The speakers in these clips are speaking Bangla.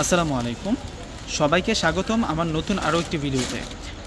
আসসালামু আলাইকুম। সবাইকে স্বাগতম আমার নতুন আরও একটি ভিডিওতে।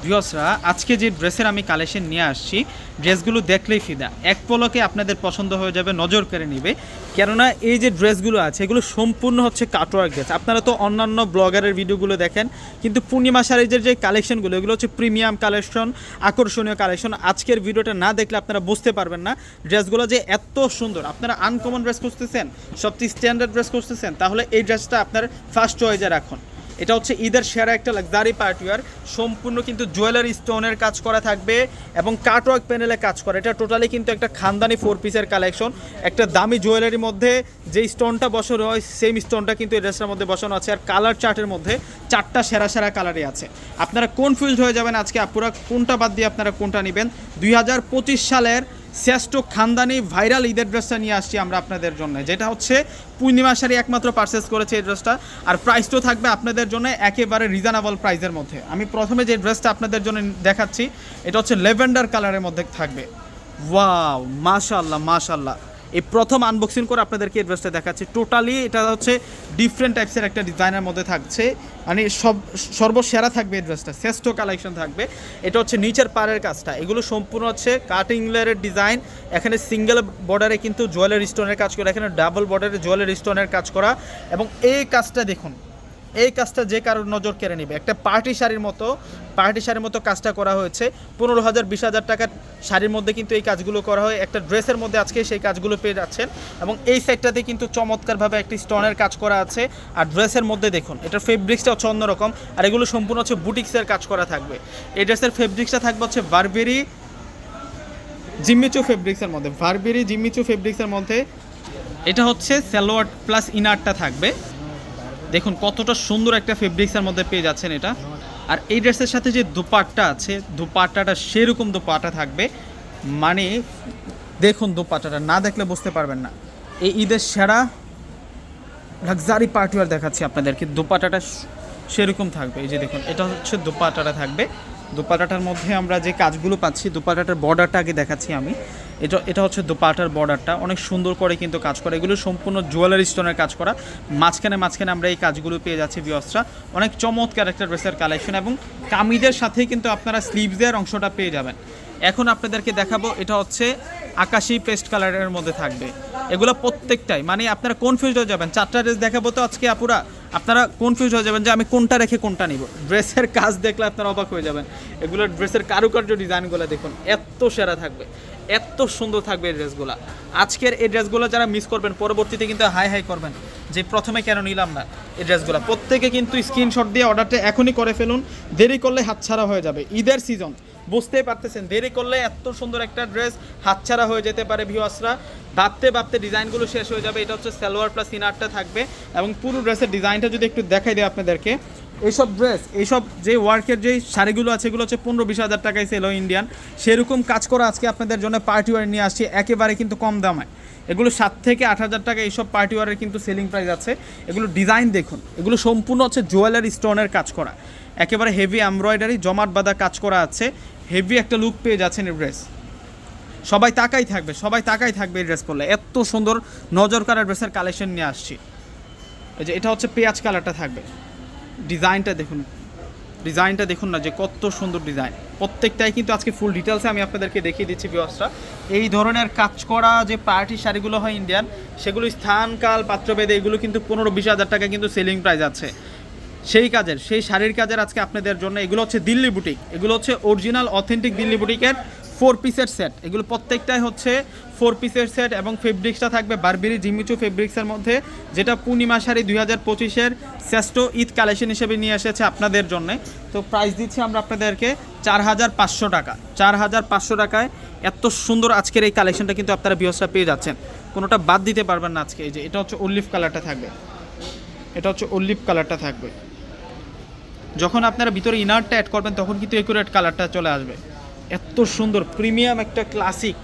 ভিউয়ার্সরা, আজকে যে ড্রেসের আমি কালেকশন নিয়ে আসছি, ড্রেসগুলো দেখলেই ফিদা। এক পলকে আপনাদের পছন্দ হয়ে যাবে, নজর কেড়ে নেবে। কেননা এই যে ড্রেসগুলো আছে, এগুলো সম্পূর্ণ হচ্ছে কাটওয়ার্ক ড্রেস আপনারা তো অন্যান্য ব্লগারের ভিডিওগুলো দেখেন, কিন্তু পূর্ণিমা শাড়িজের যে কালেকশনগুলো এগুলো হচ্ছে প্রিমিয়াম কালেকশন আকর্ষণীয় কালেকশন আজকের ভিডিওটা না দেখলে আপনারা বুঝতে পারবেন না, ড্রেসগুলো যে এত সুন্দর। আপনারা আনকমন ড্রেস খুঁজতেছেন, সবচেয়ে স্ট্যান্ডার্ড ড্রেস খুঁজতেছেন, তাহলে এই ড্রেসটা আপনার ফার্স্ট চয়েজে রাখুন। এটা হচ্ছে ঈদের সেরা একটা লাক্সারি পার্টিওয়ার সম্পূর্ণ কিন্তু জুয়েলারি স্টোনের কাজ করা থাকবে এবং কাটওয়ার্ক প্যানেলে কাজ করা। এটা টোটালি কিন্তু একটা খানদানি ফোর পিসের কালেকশন একটা দামি জুয়েলারির মধ্যে যে স্টোনটা বসানো হয় সেম স্টোনটা কিন্তু এই ড্রেসটার মধ্যে বসানো আছে। আর কালার চার্টের মধ্যে চারটা সেরা সেরা কালারই আছে। আপনারা কনফিউজড হয়ে যাবেন আজকে আপুরা কোনটা বাদ দিয়ে আপনারা কোনটা নেবেন। দুই হাজার পঁচিশ সালের শ্রেষ্ঠ খানদানি ভাইরাল ঈদের ড্রেসটা নিয়ে আসছি আমরা আপনাদের জন্য। যেটা হচ্ছে পূর্ণিমা শাড়ি একমাত্র পারচেস করেছে এই ড্রেসটা। আর প্রাইসটাও থাকবে আপনাদের জন্য একেবারে রিজনেবল প্রাইসের মধ্যে। আমি প্রথমে যে ড্রেসটা আপনাদের জন্য দেখাচ্ছি, এটা হচ্ছে লেভেন্ডার কালারের মধ্যে থাকবে। ওয়াও মাশাল্লাহ মাশাল্লাহ এই প্রথম আনবক্সিং করে আপনাদেরকে এই ড্রেসটা দেখাচ্ছি। টোটালি এটা হচ্ছে ডিফারেন্ট টাইপসের একটা ডিজাইনের মধ্যে থাকছে। মানে সব, সর্বসেরা থাকবে এই ড্রেসটা শ্রেষ্ঠ কালেকশন থাকবে। এটা হচ্ছে নিচের পাড়ের কাজটা। এগুলো সম্পূর্ণ হচ্ছে কাটিং লেয়ারের ডিজাইন এখানে সিঙ্গেল বর্ডারে কিন্তু জুয়েলারি স্টোনের কাজ করা, এখানে ডাবল বর্ডারে জুয়েলারি স্টোনের কাজ করা। এবং এই কাজটা দেখুন এই কাজটা যে কারোর নজর কেড়ে নেবে। একটা পার্টি শাড়ির মতো, পার্টি শাড়ির মতো কাজটা করা হয়েছে। পনেরো হাজার, বিশ হাজার টাকার শাড়ির মধ্যে কিন্তু এই কাজগুলো করা হয়। একটা ড্রেসের মধ্যে আজকে সেই কাজগুলো পেয়ে যাচ্ছেন। এবং এই সাইডটাতে কিন্তু চমৎকারভাবে একটি স্টোনের কাজ করা আছে। আর ড্রেসের মধ্যে দেখুন এটার ফেব্রিক্সটা হচ্ছে অন্যরকম আর এগুলো সম্পূর্ণ হচ্ছে বুটিক্সের কাজ করা থাকবে। এই ড্রেসের ফেব্রিক্সটা থাকবে হচ্ছে বারবেরি জিম্মিচু ফেব্রিক্সের মধ্যে। ভারবেরি জিম্মিচু ফেব্রিক্সের মধ্যে এটা হচ্ছে সালোয়ার প্লাস ইনারটা থাকবে। দেখুন, কতটা সুন্দর একটা ফেব্রিক্সের মধ্যে পেয়ে যাচ্ছেন এটা। আর এই ড্রেসের সাথে যে দুপাট্টা আছে, দুপাট্টাটা সেরকম দুপাট্টা থাকবে। মানে দেখুন দুপাট্টাটা, না দেখলে বুঝতে পারবেন না। এই ঈদের সেরা লাক্সারি পার্টিওয়ার দেখাচ্ছি আপনাদেরকে। দুপাট্টাটা স- সেরকম থাকবে। এই যে দেখুন, এটা হচ্ছে দুপাট্টাটা থাকবে। দুপাট্টাটার মধ্যে আমরা যে কাজগুলো পাচ্ছি, দুপাট্টাটার বর্ডারটা আগে দেখাচ্ছি আমি। এটা এটা হচ্ছে দুপাটার বর্ডারটা। অনেক সুন্দর করে কিন্তু কাজ করা। এগুলো সম্পূর্ণ জুয়েলারি স্টোনের কাজ করা। মাঝখানে মাঝখানে আমরা এই কাজগুলো পেয়ে যাচ্ছি বিয়সরা অনেক চমৎকার একটা ড্রেসের কালেকশন এবং কামিজের সাথেই কিন্তু আপনারা স্লিভসের অংশটা পেয়ে যাবেন। এখন আপনাদেরকে দেখাবো, এটা হচ্ছে আকাশি পেস্ট কালারের মধ্যে থাকবে। এগুলো প্রত্যেকটাই মানে আপনারা কনফিউজ হয়ে যাবেন? চারটা ড্রেস দেখাবো তো আজকে আপুরা? আপনারা কনফিউজ হয়ে যাবেন যে আমি কোনটা রেখে কোনটা নিব। ড্রেসের কাজ দেখলে আপনারা অবাক হয়ে যাবেন। এগুলো ড্রেসের কারুকার্য ডিজাইনগুলো দেখুন, এত সেরা থাকবে, এত সুন্দর থাকবে এই ড্রেসগুলো। আজকের এই ড্রেসগুলো যারা মিস করবেন, পরবর্তীতে কিন্তু হাই হাই করবেন যে প্রথমে কেন নিলাম না এই ড্রেসগুলো। প্রত্যেকে কিন্তু স্ক্রিনশট দিয়ে অর্ডারটা এখনই করে ফেলুন, দেরি করলে হাতছাড়া হয়ে যাবে। ঈদের সিজন বুঝতেই পারতেছেন, দেরি করলে এত সুন্দর একটা ড্রেস হাতছাড়া হয়ে যেতে পারে ভিউয়ার্সরা ভাবতে ভাবতে ডিজাইনগুলো শেষ হয়ে যাবে, এটা হচ্ছে সালোয়ার প্লাস ইনারটা থাকবে এবং পুরো ড্রেসের ডিজাইনটা যদি একটু দেখাই দেয় আপনাদেরকে, এইসব ড্রেস এইসব যে ওয়ার্কের যে শাড়িগুলো আছে, এগুলো হচ্ছে পনেরো বিশ হাজার টাকায় সেল ইন্ডিয়ান সেরকম কাজ করা আজকে আপনাদের জন্য পার্টি ওয়ার নিয়ে আসছি, একেবারে কিন্তু কম দামে। এগুলো সাত থেকে আট হাজার টাকা এইসব পার্টি ওয়ারের কিন্তু সেলিং প্রাইস আছে। এগুলো ডিজাইন দেখুন, এগুলো সম্পূর্ণ হচ্ছে জুয়েলারি স্টোনের কাজ করা। একেবারে হেভি এমব্রয়ডারি জমাট বাঁধা কাজ করা আছে। হেভি একটা লুক পেয়ে যাচ্ছেন এই ড্রেস সবাই তাকাই থাকবে, সবাই তাকাই থাকবে এই ড্রেস করলে এত সুন্দর নজর কারা ড্রেসের কালেকশন নিয়ে আসছি। এই যে এটা হচ্ছে পেঁয়াজ কালারটা থাকবে। ডিজাইনটা দেখুন। ডিজাইনটা দেখুন না যে কত সুন্দর ডিজাইন। প্রত্যেকটাই কিন্তু আজকে ফুল ডিটেলসে আমি আপনাদেরকে দেখিয়ে দিচ্ছি বিওসটা এই ধরনের কাজ করা যে পার্টি শাড়িগুলো হয় ইন্ডিয়ান সেগুলো স্থান, কাল, পাত্রভেদে, এগুলো কিন্তু পনেরো বিশ হাজার টাকা কিন্তু সেলিং প্রাইস আছে। সেই কাজের, সেই শাড়ির কাজের আজকে আপনাদের জন্য এগুলো হচ্ছে দিল্লি বুটিক এগুলো হচ্ছে অরিজিনাল অথেন্টিক দিল্লি বুটিকের ফোর পিসের সেট এগুলো প্রত্যেকটাই হচ্ছে ফোর পিসের সেট এবং ফেব্রিক্সটা থাকবে বারবেরি জিমিচু ফেব্রিক্সের মধ্যে, যেটা পূর্ণিমা শাড়ি দুই হাজার পঁচিশের শ্রেষ্ঠ ঈদ কালেকশন হিসেবে নিয়ে এসেছে আপনাদের জন্য। তো প্রাইস দিচ্ছি আমরা আপনাদেরকে চার হাজার পাঁচশো টাকা। চার হাজার পাঁচশো টাকায় এত সুন্দর আজকের এই কালেকশনটা কিন্তু আপনারা বিহসটা পেয়ে যাচ্ছেন। কোনোটা বাদ দিতে পারবেন না আজকে, এই যে এটা হচ্ছে অলিভ কালারটা থাকবে। এটা হচ্ছে অলিভ কালারটা থাকবে। যখন আপনারা ভিতরে ইনারটা অ্যাড করবেন, তখন কিন্তু একুরেট কালারটা চলে আসবে। এত সুন্দর প্রিমিয়াম একটা ক্লাসিক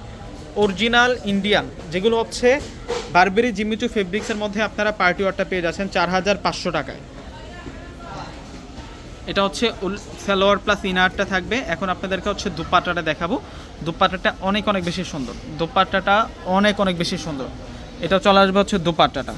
অরিজিনাল ইন্ডিয়ান, যেগুলো হচ্ছে বারবেরি জিমিচু ফেব্রিক্সের মধ্যে আপনারা পার্টি ওয়ারটা পেয়ে যাচ্ছেন চার হাজার পাঁচশো টাকায়। এটা হচ্ছে সালোয়ার প্লাস ইনারটা থাকবে। এখন আপনাদেরকে হচ্ছে দুপাট্টাটা দেখাবো। দুপাট্টাটা অনেক অনেক বেশি সুন্দর। দুপাট্টাটা অনেক অনেক বেশি সুন্দর। এটা চলে আসবে হচ্ছে দুপাট্টাটা।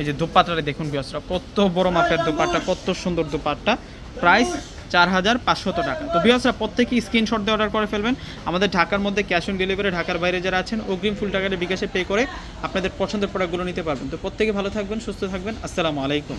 এই যে দুপাট্টাটা দেখুন বিয়সরা কত বড় মাপের দুপাট্টা, কত সুন্দর দুপাট্টা। প্রাইস চার হাজার পাঁচশত টাকা। তো বিয়সরা প্রত্যেকেই স্ক্রিনশট দিয়ে অর্ডার করে ফেলবেন। আমাদের ঢাকার মধ্যে ক্যাশ অন ডেলিভারি ঢাকার বাইরে যারা আছেন, অগ্রিম ফুল টাকাটা বিকাশে পে করে আপনাদের পছন্দের প্রোডাক্টগুলো নিতে পারবেন। তো প্রত্যেকে ভালো থাকবেন, সুস্থ থাকবেন। আসসালামু আলাইকুম।